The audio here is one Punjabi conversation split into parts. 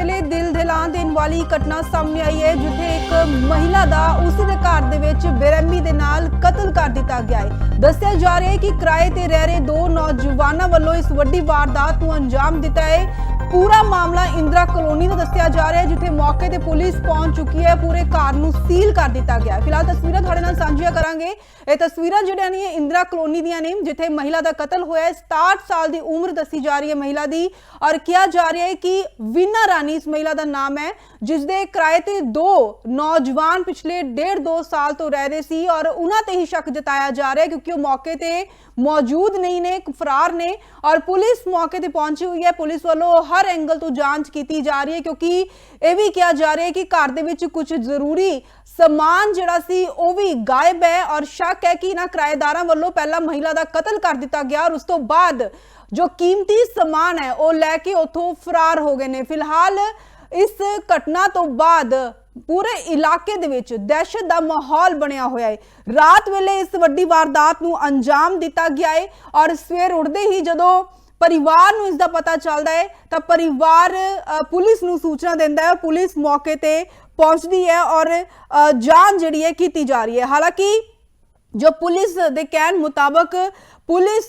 ਵੇਲੇ ਦਿਲ ਦਿਲਾਂ ਦੇਣ ਵਾਲੀ ਘਟਨਾ ਸਾਹਮਣੇ ਆਈ ਹੈ, ਜਿੱਥੇ ਇੱਕ ਮਹਿਲਾ ਦਾ ਉਸੇ ਦੇ ਘਰ ਦੇ ਵਿੱਚ ਬੇਰਹਿਮੀ ਦੇ ਨਾਲ ਕਤਲ ਕਰ ਦਿੱਤਾ ਗਿਆ ਹੈ। ਦੱਸਿਆ ਜਾ ਰਿਹਾ ਹੈ ਕਿ ਕਿਰਾਏ ਤੇ ਰਹਿ ਰਹੇ ਦੋ ਨੌਜਵਾਨਾਂ ਵੱਲੋਂ ਇਸ ਵੱਡੀ ਵਾਰਦਾਤ ਨੂੰ ਅੰਜਾਮ ਦਿੱਤਾ ਹੈ। ਪੂਰਾ ਮਾਮਲਾ ਇੰਦਰਾ ਕਲੋਨੀ ਦਾ ਦੱਸਿਆ ਜਾ ਰਿਹਾ ਹੈ, ਜਿੱਥੇ ਮੌਕੇ ਤੇ ਪੁਲਿਸ ਪਹੁੰਚ ਚੁੱਕੀ ਹੈ। ਪੂਰੇ ਘਰ ਨੂੰ ਸੀਲ ਕਰ ਦਿੱਤਾ ਗਿਆ ਹੈ। ਫਿਲਹਾਲ ਤਸਵੀਰਾਂ ਤੁਹਾਡੇ ਨਾਲ ਸਾਂਝੀਆਂ ਕਰਾਂਗੇ। ਇਹ ਤਸਵੀਰਾਂ ਜਿਹੜੀਆਂ ਨੇ ਇੰਦਰਾ ਕਲੋਨੀ ਦੀਆਂ ਨੇ, ਜਿੱਥੇ ਮਹਿਲਾ ਦਾ ਕਤਲ ਹੋਇਆ ਹੈ। 67 ਸਾਲ ਦੀ ਉਮਰ ਦੱਸੀ ਜਾ ਰਹੀ ਹੈ ਮਹਿਲਾ ਦੀ ਔਰ ਕਿਹਾ ਜਾ ਰਿਹਾ ਹੈ ਕਿ ਵੀਨਾ ਰਾਣੀ ਇਸ ਮਹਿਲਾ ਦਾ ਨਾਮ ਹੈ ਜਿਸ ਦੇ ਕਿਰਾਏ ਤੇ ਦੋ ਨੌਜਵਾਨ ਪਿਛਲੇ ਡੇਢ ਦੋ ਸਾਲ ਤੋਂ ਰਹਿ ਰਹੇ ਸੀ ਔਰ ਉਹਨਾਂ ਤੇ ਹੀ ਸ਼ੱਕ ਜਤਾਇਆ ਜਾ ਰਿਹਾ ਹੈ, ਕਿਉਂਕਿ ਉਹ ਮੌਕੇ ਤੇ ਮੌਜੂਦ ਨਹੀਂ ਨੇ, ਫਰਾਰ ਨੇ ਔਰ ਪੁਲਿਸ ਮੌਕੇ ਤੇ ਪਹੁੰਚੀ ਹੋਈ ਹੈ। ਪੁਲਿਸ ਵੱਲੋਂ ਹਰ ਐਂਗਲ ਤੋਂ ਜਾਂਚ ਕੀਤੀ ਜਾ ਰਹੀ ਹੈ ਕਿਉਂਕਿ ਇਹ ਵੀ ਕਿਹਾ ਜਾ ਰਿਹਾ ਹੈ ਕਿ ਘਰ ਦੇ ਵਿੱਚ ਕੁਝ ਜ਼ਰੂਰੀ ਸਮਾਨ ਜਿਹੜਾ ਸੀ, ਉਹ ਵੀ ਗਾਇਬ ਹੈ ਔਰ ਸ਼ੱਕ ਹੈ ਕਿ ਇਹਨਾਂ ਕਿਰਾਏਦਾਰਾਂ ਵੱਲੋਂ ਪਹਿਲਾਂ ਮਹਿਲਾ ਦਾ ਕਤਲ ਕਰ ਦਿੱਤਾ ਗਿਆ ਔਰ ਉਸ ਤੋਂ ਬਾਅਦ ਜੋ ਕੀਮਤੀ ਸਮਾਨ ਹੈ, ਉਹ ਲੈ ਕੇ ਉੱਥੋਂ ਫਰਾਰ ਹੋ ਗਏ ਨੇ। ਫਿਲਹਾਲ ਇਸ ਘਟਨਾ ਤੋਂ ਬਾਅਦ ਪੂਰੇ ਇਲਾਕੇ ਦੇ ਵਿੱਚ ਦਹਿਸ਼ਤ ਦਾ ਮਾਹੌਲ ਬਣਿਆ ਹੋਇਆ ਹੈ। ਰਾਤ ਵੇਲੇ ਇਸ ਵੱਡੀ ਵਾਰਦਾਤ ਨੂੰ ਅੰਜਾਮ ਦਿੱਤਾ ਗਿਆ ਹੈ ਔਰ ਸਵੇਰ ਉੱਠਦੇ ਹੀ ਜਦੋਂ ਪਰਿਵਾਰ ਨੂੰ ਇਸ ਦਾ ਪਤਾ ਚੱਲਦਾ ਹੈ ਤਾਂ ਪਰਿਵਾਰ ਪੁਲਿਸ ਨੂੰ ਸੂਚਨਾ ਦਿੰਦਾ ਹੈ ਪੁਲਿਸ ਮੌਕੇ ਤੇ ਪਹੁੰਚਦੀ ਹੈ ਔਰ ਅ, ਜਾਂਚ ਜਿਹੜੀ ਹੈ ਕੀਤੀ ਜਾ ਰਹੀ ਹੈ। ਹਾਲਾਂਕਿ ਜੋ ਪੁਲਿਸ ਦੇ ਕਹਿਣ ਮੁਤਾਬਕ ਪੁਲਿਸ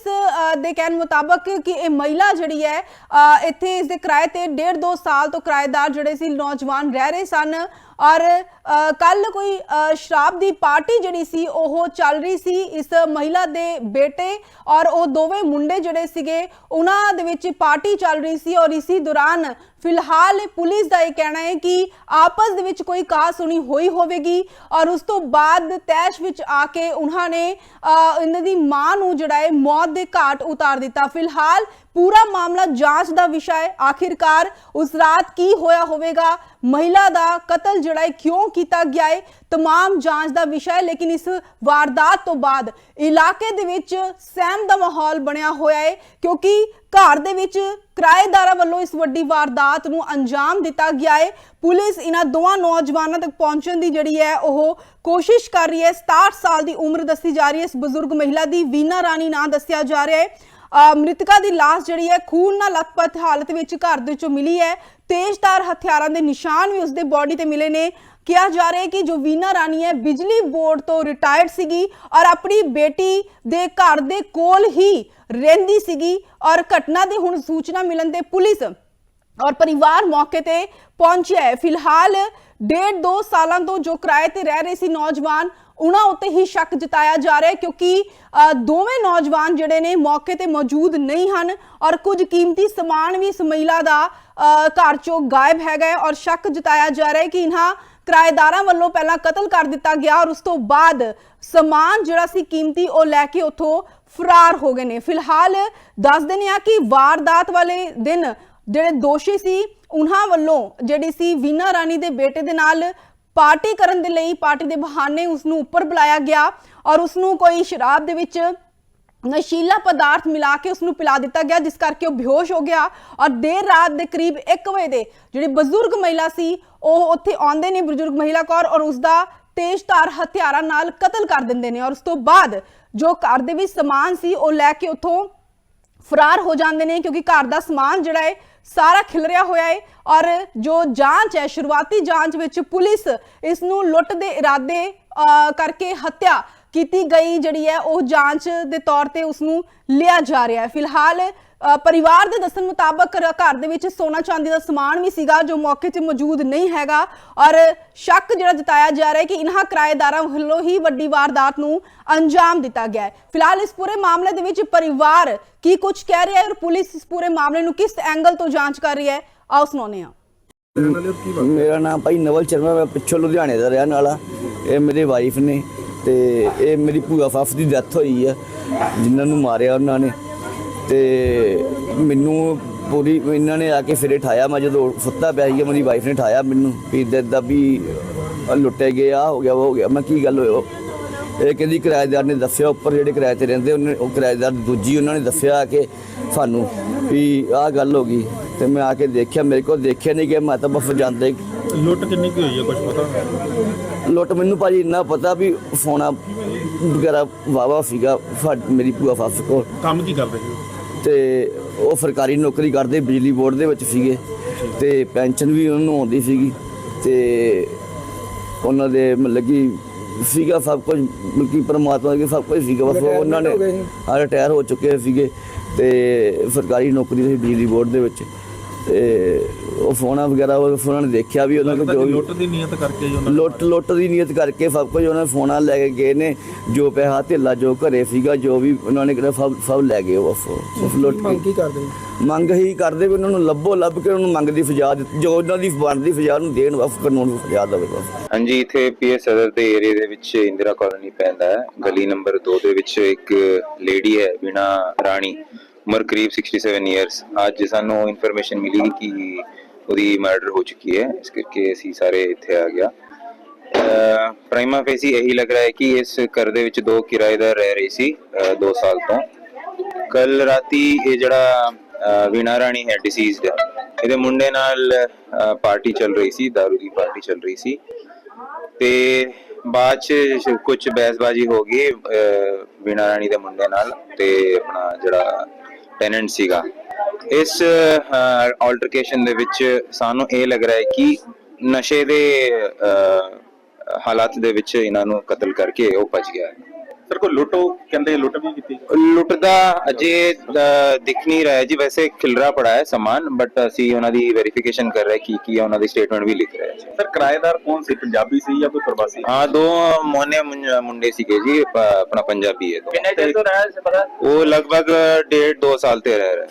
ਦੇ ਕਹਿਣ ਮੁਤਾਬਕ ਕਿ ਇਹ ਮਹਿਲਾ ਜਿਹੜੀ ਹੈ ਇੱਥੇ ਇਸ ਦੇ ਕਿਰਾਏ ਤੇ ਡੇਢ ਦੋ ਸਾਲ ਤੋਂ ਕਿਰਾਏਦਾਰ ਜਿਹੜੇ ਸੀ ਨੌਜਵਾਨ ਰਹਿ ਰਹੇ ਸਨ। ਔਰ ਕੱਲ ਕੋਈ ਸ਼ਰਾਬ ਦੀ ਪਾਰਟੀ ਜਿਹੜੀ ਸੀ, ਉਹ ਚੱਲ ਰਹੀ ਸੀ ਇਸ ਮਹਿਲਾ ਦੇ ਬੇਟੇ। ਔਰ ਉਹ ਦੋਵੇਂ ਮੁੰਡੇ ਜਿਹੜੇ ਸੀਗੇ, ਉਹਨਾਂ ਦੇ ਵਿੱਚ ਪਾਰਟੀ ਚੱਲ ਰਹੀ ਸੀ ਔਰ ਇਸੇ ਦੌਰਾਨ ਫਿਲਹਾਲ ਪੁਲਿਸ ਦਾ ਇਹ ਕਹਿਣਾ ਹੈ ਕਿ ਆਪਸ ਦੇ ਵਿੱਚ ਕੋਈ ਕਾਹ ਸੁਣੀ ਹੋਈ ਹੋਵੇਗੀ। ਔਰ ਉਸ ਤੋਂ ਬਾਅਦ ਤੈਸ਼ ਵਿੱਚ ਆ ਕੇ ਉਹਨਾਂ ਨੇ ਇਹਨਾਂ ਦੀ ਮਾਂ ਨੂੰ ਜਿਹੜਾ ਹੈ ਮੌਤ ਦੇ ਘਾਟ ਉਤਾਰ ਦਿੱਤਾ। ਫਿਲਹਾਲ ਪੂਰਾ ਮਾਮਲਾ ਜਾਂਚ ਦਾ ਵਿਸ਼ਾ ਹੈ ਆਖਿਰਕਾਰ ਉਸ ਰਾਤ ਕੀ ਹੋਇਆ ਹੋਵੇਗਾ ਮਹਿਲਾ ਦਾ ਕਤਲ ਜਿਹੜਾ ਹੈ ਕਿਉਂ ਕੀਤਾ ਗਿਆ ਹੈ तमाम ਜਾਂਚ ਦਾ ਵਿਸ਼ਾ ਹੈ ਲੇਕਿਨ ਇਸ ਵਾਰਦਾਤ ਤੋਂ ਬਾਅਦ ਇਲਾਕੇ ਦੇ ਵਿੱਚ ਸਹਿਮ ਦਾ ਮਾਹੌਲ ਬਣਿਆ ਹੋਇਆ ਹੈ ਕਿਉਂਕਿ ਘਰ ਦੇ ਵਿੱਚ ਕਿਰਾਏਦਾਰਾਂ ਵੱਲੋਂ ਇਸ ਵੱਡੀ ਵਾਰਦਾਤ ਨੂੰ ਅੰਜਾਮ ਦਿੱਤਾ ਗਿਆ ਹੈ ਪੁਲਿਸ ਇਹਨਾਂ ਦੋਵਾਂ ਨੌਜਵਾਨਾਂ ਤੱਕ ਪਹੁੰਚਣ ਦੀ ਜਿਹੜੀ ਹੈ ਉਹ ਕੋਸ਼ਿਸ਼ ਕਰ ਰਹੀ ਹੈ 67 ਸਾਲ ਦੀ ਉਮਰ ਦੱਸੀ ਜਾ ਰਹੀ ਹੈ ਇਸ ਬਜ਼ੁਰਗ ਮਹਿਲਾ ਦੀ ਵੀਨਾ ਰਾਣੀ ਨਾਂ ਦੱਸਿਆ ਜਾ ਰਿਹਾ ਹੈ ਅ, ਮ੍ਰਿਤਕਾ ਦੀ ਲਾਸ਼ ਜਿਹੜੀ ਹੈ ਖੂਨ ਨਾਲ ਲਥਪਥ ਹਾਲਤ ਵਿੱਚ ਘਰ ਦੇ ਵਿੱਚੋਂ ਮਿਲੀ ਹੈ। ਤੇਜ਼ਧਾਰ ਹਥਿਆਰਾਂ ਦੇ ਨਿਸ਼ਾਨ ਵੀ ਉਸਦੇ ਬਾਡੀ ਤੇ ਮਿਲੇ ਨੇ। ਕਿਹਾ ਜਾ ਰਿਹਾ ਹੈ ਕਿ ਜੋ ਵੀਨਾ ਰਾਣੀ ਹੈ, ਬਿਜਲੀ ਬੋਰਡ ਤੋਂ ਰਿਟਾਇਰਡ ਸੀਗੀ ਔਰ ਆਪਣੀ ਬੇਟੀ ਦੇ ਘਰ ਦੇ ਕੋਲ ਹੀ ਰਹਿੰਦੀ ਸੀਗੀ ਔਰ ਘਟਨਾ ਦੀ ਹੁਣ ਸੂਚਨਾ ਮਿਲਣ ਤੇ ਪੁਲਿਸ ਔਰ ਪਰਿਵਾਰ ਮੌਕੇ ਤੇ ਪਹੁੰਚਿਆ ਹੈ। ਫਿਲਹਾਲ ਡੇਢ ਦੋ ਸਾਲਾਂ ਤੋਂ ਜੋ ਕਿਰਾਏ ਤੇ ਰਹਿ ਰਹੇ ਸੀ ਨੌਜਵਾਨ, ਉਹਨਾਂ ਉੱਤੇ ਹੀ ਸ਼ੱਕ ਜਤਾਇਆ ਜਾ ਰਿਹਾ ਹੈ ਕਿਉਂਕਿ ਦੋਵੇਂ ਨੌਜਵਾਨ ਜਿਹੜੇ ਨੇ ਮੌਕੇ ਤੇ ਮੌਜੂਦ ਨਹੀਂ ਹਨ ਔਰ ਕੁਝ ਕੀਮਤੀ ਸਮਾਨ ਵੀ ਇਸ ਮਹਿਲਾ ਦਾ ਘਰ ਚੋਂ ਗਾਇਬ ਹੈਗਾ ਔਰ ਸ਼ੱਕ ਜਤਾਇਆ ਜਾ ਰਿਹਾ ਹੈ ਕਿ ਇਹਨਾਂ ਕਿਰਾਏਦਾਰਾਂ ਵੱਲੋਂ ਪਹਿਲਾਂ ਕਤਲ ਕਰ ਦਿੱਤਾ ਗਿਆ ਔਰ ਉਸ ਤੋਂ ਬਾਅਦ ਸਮਾਨ ਜਿਹੜਾ ਸੀ ਕੀਮਤੀ ਉਹ ਲੈ ਕੇ ਉੱਥੋਂ ਫਰਾਰ ਹੋ ਗਏ ਨੇ। ਫਿਲਹਾਲ ਦੱਸ ਦਿੰਦੇ ਆ ਕਿ ਵਾਰਦਾਤ ਵਾਲੇ ਦਿਨ ਜਿਹੜੇ ਦੋਸ਼ੀ ਸੀ, ਉਹਨਾਂ ਵੱਲੋਂ ਜਿਹੜੀ ਸੀ ਵੀਨਾ ਰਾਣੀ ਦੇ ਬੇਟੇ ਦੇ ਨਾਲ ਪਾਰਟੀ ਕਰਨ ਦੇ ਲਈ ਪਾਰਟੀ ਦੇ ਬਹਾਨੇ ਉਸ ਨੂੰ ਉੱਪਰ ਬੁਲਾਇਆ ਗਿਆ ਔਰ ਉਸ ਨੂੰ ਕੋਈ ਸ਼ਰਾਬ ਦੇ ਵਿੱਚ ਨਸ਼ੀਲਾ ਪਦਾਰਥ ਮਿਲਾ ਕੇ ਉਸ ਨੂੰ ਪਿਲਾ ਦਿੱਤਾ ਗਿਆ, ਜਿਸ ਕਰਕੇ ਉਹ ਬੇਹੋਸ਼ ਹੋ ਗਿਆ ਔਰ ਦੇਰ ਰਾਤ ਦੇ ਕਰੀਬ 1 ਵਜੇ ਦੇ ਜਿਹੜੀ ਬਜ਼ੁਰਗ ਮਹਿਲਾ ਸੀ, ਉਹ ਉੱਥੇ ਆਉਂਦੇ ਨੇ ਬਜ਼ੁਰਗ ਮਹਿਲਾ ਕੌਰ ਔਰ ਉਸ ਦਾ ਤੇਜ਼ਧਾਰ ਹਥਿਆਰਾਂ ਨਾਲ ਕਤਲ ਕਰ ਦਿੰਦੇ ਨੇ ਔਰ ਉਸ ਤੋਂ ਬਾਅਦ ਜੋ ਘਰ ਦੇ ਵਿੱਚ ਸਮਾਨ ਸੀ, ਉਹ ਲੈ ਕੇ ਉੱਥੋਂ ਫਰਾਰ ਹੋ ਜਾਂਦੇ ਨੇ ਕਿਉਂਕਿ ਘਰ ਦਾ ਸਮਾਨ ਜਿਹੜਾ ਹੈ ਸਾਰਾ ਖਿਲਰਿਆ ਹੋਇਆ ਹੈ ਔਰ ਜੋ ਜਾਂਚ ਹੈ ਸ਼ੁਰੂਆਤੀ ਜਾਂਚ ਵਿੱਚ ਪੁਲਿਸ ਇਸ ਨੂੰ ਲੁੱਟ ਦੇ ਇਰਾਦੇ ਅ, ਕਰਕੇ ਹੱਤਿਆ। ਕੀਤੀ ਗਈ ਜਿਹੜੀ ਹੈ, ਉਹ ਜਾਂਚ ਦੇ ਤੌਰ ਤੇ ਉਸ ਨੂੰ ਲਿਆ ਜਾ ਰਿਹਾ ਹੈ। ਫਿਲਹਾਲ ਪਰਿਵਾਰ ਦੇ ਦੱਸਣ ਮੁਤਾਬਕ ਘਰ ਦੇ ਵਿੱਚ ਸੋਨਾ ਚਾਂਦੀ ਦਾ ਸਮਾਨ ਵੀ ਸੀਗਾ, ਜੋ ਮੌਕੇ ਤੇ ਮੌਜੂਦ ਨਹੀਂ ਹੈਗਾ। ਔਰ ਸ਼ੱਕ ਜਿਹੜਾ ਜਤਾਇਆ ਜਾ ਰਿਹਾ ਹੈ ਕਿ ਇਨ੍ਹਾਂ ਕਿਰਾਏਦਾਰਾਂ ਵੱਲੋਂ ਹੀ ਵੱਡੀ ਵਾਰਦਾਤ ਨੂੰ ਅੰਜਾਮ ਦਿੱਤਾ ਗਿਆ ਹੈ। ਫਿਲਹਾਲ, ਇਸ ਪੂਰੇ ਮਾਮਲੇ ਦੇ ਵਿੱਚ ਪਰਿਵਾਰ ਕੀ ਕੁਝ ਕਹਿ ਰਿਹਾ ਹੈ ਔਰ ਪੁਲਿਸ ਇਸ ਪੂਰੇ ਮਾਮਲੇ ਨੂੰ ਕਿਸ ਐਂਗਲ ਤੋਂ ਜਾਂਚ ਕਰ ਰਹੀ ਹੈ, ਆਓ ਸੁਣਾਉਂਦੇ ਹਾਂ। ਮੇਰਾ ਨਾਮ ਭਾਈ ਨਵਲ ਸ਼ਰਮਾ, ਮੈਂ ਪਿੱਛੋਂ ਲੁਧਿਆਣੇ ਦਾ ਰਹਿਣ ਵਾਲਾ। ਇਹ ਮੇਰੇ ਵਾਈਫ ਨੇ। ਤੇ ਇਹ ਮੇਰੀ ਭੂਆ ਫੱਫ ਦੀ ਡੈਥ ਹੋਈ ਆ, ਜਿਨ੍ਹਾਂ ਨੂੰ ਮਾਰਿਆ ਉਹਨਾਂ ਨੇ। ਤੇ ਮੈਨੂੰ ਪੂਰੀ, ਇਹਨਾਂ ਨੇ ਆ ਕੇ ਫਿਰੇ ਠਾਇਆ, ਮੈਂ ਜਦੋਂ ਸੁੱਤਾ ਪਿਆ ਸੀ ਮੇਰੀ ਵਾਈਫ ਨੇ ਠਾਇਆ ਮੈਨੂੰ ਵੀ ਇੱਦਾਂ ਇੱਦਾਂ ਵੀ ਲੁੱਟੇ ਗਏ ਆ ਹੋ ਗਿਆ, ਉਹ ਹੋ ਗਿਆ, ਮੈਂ ਕੀ ਗੱਲ ਹੋਇਆ? ਇਹ ਕਹਿੰਦੀ ਕਿਰਾਏਦਾਰ ਨੇ ਦੱਸਿਆ ਉੱਪਰ ਜਿਹੜੇ ਕਿਰਾਏ ਤੇ ਰਹਿੰਦੇ, ਉਹਨੇ ਉਹ ਕਿਰਾਏਦਾਰ ਦੂਜੀ ਉਹਨਾਂ ਨੇ ਦੱਸਿਆ ਕਿ ਸਾਨੂੰ ਵੀ ਆਹ ਗੱਲ ਹੋ ਗਈ। ਤੇ ਮੈਂ ਆ ਕੇ ਦੇਖਿਆ ਮੇਰੇ ਕੋਲ ਦੇਖਿਆ ਨਹੀਂ ਕਿ ਮੈਂ ਤਾਂ ਬਸ ਜਾਂਦੇ ਲੁੱਟ ਕਿੰਨੀ ਕੀ ਹੋਈ ਹੈ ਕੁਝ ਪਤਾ? ਲੁੱਟ ਮੈਨੂੰ ਭਾਜੀ ਇੰਨਾ ਪਤਾ ਵੀ ਸੋਨਾ ਵਗੈਰਾ ਵਾਵਾ ਸੀਗਾ ਮੇਰੀ ਭੂਆ ਫੱਸ ਕੋਲ। ਕੰਮ ਕੀ ਕਰਦੇ ਸੀ? ਤੇ ਉਹ ਸਰਕਾਰੀ ਨੌਕਰੀ ਕਰਦੇ ਬਿਜਲੀ ਬੋਰਡ ਦੇ ਵਿੱਚ ਸੀਗੇ। ਤੇ ਪੈਨਸ਼ਨ ਵੀ ਉਹਨਾਂ ਨੂੰ ਆਉਂਦੀ ਸੀਗੀ। ਤੇ ਉਹਨਾਂ ਦੇ ਮਤਲਬ ਕਿ ਸੀਗਾ ਸਭ ਕੁਝ ਮਤਲਬ ਕਿ ਪਰਮਾਤਮਾ ਦੇ ਸਭ ਕੁਝ ਸੀਗਾ ਬਸ ਉਹ ਉਹਨਾਂ ਨੇ ਰਿਟਾਇਰ ਹੋ ਚੁੱਕੇ ਸੀਗੇ। ਤੇ ਸਰਕਾਰੀ ਨੌਕਰੀ ਸੀ ਬਿਜਲੀ ਬੋਰਡ ਦੇ ਵਿੱਚ। ਤੇ ਉਹ ਫੋਨਾ ਵਗੈਰਾ ਉਹ ਉਹਨਾਂ ਨੇ ਦੇਖਿਆ ਵੀ ਉਹਨਾਂ ਕੋਲ ਜੋ ਲੁੱਟ ਦੀ ਨੀਅਤ ਕਰਕੇ ਹੀ ਉਹਨਾਂ ਨੇ ਲੁੱਟ ਲੁੱਟ ਦੀ ਨੀਅਤ ਕਰਕੇ ਸਭ ਕੁਝ ਉਹਨਾਂ ਨੇ ਫੋਨਾਂ ਲੈ ਕੇ ਗਏ ਨੇ ਜੋ ਪੈਸਾ ਧੇਲਾ ਜੋ ਘਰੇ ਸੀਗਾ ਜੋ ਵੀ ਉਹਨਾਂ ਨੇ ਕਿਹਾ ਸਭ ਸਭ ਲੈ ਗਏ ਉਹ ਉਸ ਲੁੱਟ ਕੇ। ਕੀ ਕਰਦੇ? ਮੰਗ ਹੀ ਕਰਦੇ ਵੀ ਉਹਨਾਂ ਨੂੰ ਲੱਭੋ ਲੱਭ ਕੇ ਉਹਨਾਂ ਨੂੰ ਮੰਗ ਦੀ ਫਜਾ ਦਿੱਤੀ ਜੋ ਉਹਨਾਂ ਦੀ ਬਣਦੀ ਫਜਾ ਨੂੰ ਦੇਣ ਬਸ ਕਾਨੂੰਨ ਨੂੰ ਫਜਾ ਦੇਵੇ ਬਸ। ਹਾਂਜੀ ਇੱਥੇ ਪੀਐਸ ਸਦਰ ਦੇ ਏਰੀਆ ਦੇ ਵਿੱਚ ਇੰਦਰਾ ਕਾਲੋਨੀ ਪੈਂਦਾ ਹੈ। ਗਲੀ ਨੰਬਰ 2 ਦੇ ਵਿੱਚ ਇੱਕ ਲੇਡੀ ਹੈ ਬਿਨਾ ਰਾਣੀ। ਉਮਰ ਕਰੀਬ 67 ਇਅਰਸ ਅੱਜ ਸਾਨੂੰ ਇਨਫੋਰਮੇਸ਼ਨ ਮਿਲੀ ਕਿ ਉਹਦੀ ਮਰਡਰ ਹੋ ਚੁੱਕੀ ਹੈ। ਇਸ ਕਰਕੇ ਅਸੀਂ ਸਾਰੇ ਇੱਥੇ ਆ ਗਿਆ। ਪ੍ਰਾਈਮਾ ਫੇਸੀ ਇਹੀ ਲੱਗ ਰਿਹਾ ਹੈ ਕਿ ਇਸ ਘਰ ਦੇ ਵਿੱਚ ਦੋ ਕਿਰਾਏਦਾਰ ਰਹਿ ਰਹੇ ਸੀ 2 ਸਾਲ ਤੋਂ। ਕੱਲ ਰਾਤੀ ਇਹ ਜਿਹੜਾ ਵੀਣਾ ਰਾਣੀ ਹੈ ਡਿਸੀਜ਼ਡ ਇਹਦੇ ਮੁੰਡੇ ਨਾਲ ਪਾਰਟੀ ਚੱਲ ਰਹੀ ਸੀ, दारू ਦੀ ਪਾਰਟੀ ਚੱਲ ਰਹੀ ਸੀ। ਤੇ ਬਾਅਦ ਚ ਕੁਝ ਬਹਿਸਬਾਜ਼ੀ ਹੋ ਗਈ ਵੀਣਾ ਰਾਣੀ ਦੇ ਮੁੰਡੇ ਨਾਲ ਤੇ ਆਪਣਾ ਜਿਹੜਾ ਟੈਨੈਂਟ ਸੀਗਾ। ਇਸ ਆਲਟਰਕੇਸ਼ਨ ਦੇ ਵਿੱਚ ਸਾਨੂੰ ਇਹ ਲੱਗ ਰਿਹਾ ਹੈ ਕਿ ਨਸ਼ੇ ਦੇ ਅਹ, ਹਾਲਾਤ ਦੇ ਵਿੱਚ ਇਹਨਾਂ ਨੂੰ ਕਤਲ ਕਰਕੇ ਉਹ ਭੱਜ ਗਿਆ ਹੈ। ਸਰ ਕੋਈ ਲੁੱਟੋ ਕਹਿੰਦੇ ਲੁੱਟ ਵੀ ਕੀਤੀ ਲੁੱਟ ਦਾ ਅਜੇ ਦਿਖ ਨਹੀਂ ਰਿਹਾ ਜੀ ਵੈਸੇ ਖਿਲਰਾ ਪੜਾ ਹੈ ਸਮਾਨ ਬਟ ਅਸੀਂ ਉਹਨਾਂ ਦੀ ਵੈਰੀਫਿਕੇਸ਼ਨ ਕਰ ਰਹੇ ਕੀ ਕੀ ਉਹਨਾਂ ਦੀ ਸਟੇਟਮੈਂਟ ਵੀ ਲਿਖ ਰਹੇ। ਸਰ ਕਿਰਾਏਦਾਰ ਕੌਣ ਸੀ? ਪੰਜਾਬੀ ਸੀ ਜਾਂ ਕੋਈ ਪ੍ਰਵਾਸੀ? ਹਾਂ ਦੋ ਮੋਨੇ ਮੁੰਡੇ ਸੀਗੇ ਜੀ ਆਪਣਾ ਪੰਜਾਬੀ ਹੈ ਦੋ। ਕਿੰਨੇ ਚਿਰ ਤੋਂ ਉਹ ਲਗਭਗ ਡੇਢ ਦੋ ਸਾਲ ਤੇ ਰਹਿ ਰਹੇ